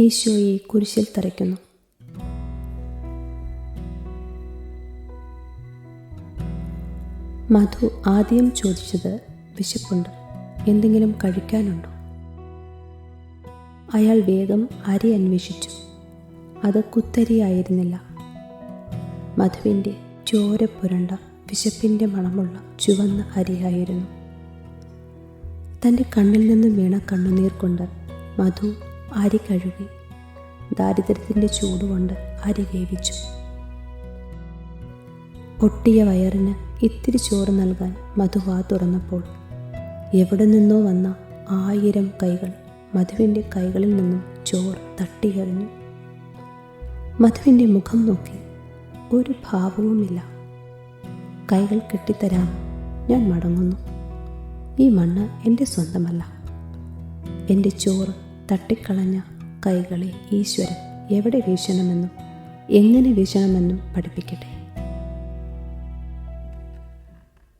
ഈശോയെ കുരിശിൽ തറയ്ക്കുന്നു. മധു ആദ്യം ചോദിച്ചത് വിശപ്പുണ്ട്. എന്തെങ്കിലും കഴിക്കാനുണ്ടോ? അയാൾ വേഗം അരി അന്വേഷിച്ചു. അത് കുത്തരിയായിരുന്നില്ല. മധുവിന്റെ ചോര പുരണ്ട വിശപ്പിന്റെ മണമുള്ള ചുവന്ന അരിയായിരുന്നു. തന്റെ കണ്ണിൽ നിന്നും വീണ കണ്ണുനീർ കൊണ്ട് മധു അരി കഴുകി ദാരിദ്ര്യത്തിന്റെ ചൂടുകൊണ്ട് അരി വേവിച്ചു. പൊട്ടിയ വയറിന് ഇത്തിരി ചോറ് നൽകാൻ മധുവാ തുറന്നപ്പോൾ എവിടെ നിന്നോ വന്ന ആയിരം കൈകൾ മധുവിന്റെ കൈകളിൽ നിന്നും ചോറ് തട്ടിയെറിഞ്ഞു. മധുവിന്റെ മുഖം നോക്കി ഒരു ഭാവവുമില്ല. കൈകൾ കെട്ടിത്തരാൻ ഞാൻ മടങ്ങുന്നു. ഈ മണ്ണ് എന്റെ സ്വന്തമല്ല. എന്റെ ചോറ് തട്ടിക്കളഞ്ഞ കൈകളെ ഈശ്വരൻ എവിടെ വീശണമെന്നും എങ്ങനെ വീശണമെന്നും പഠിപ്പിക്കട്ടെ.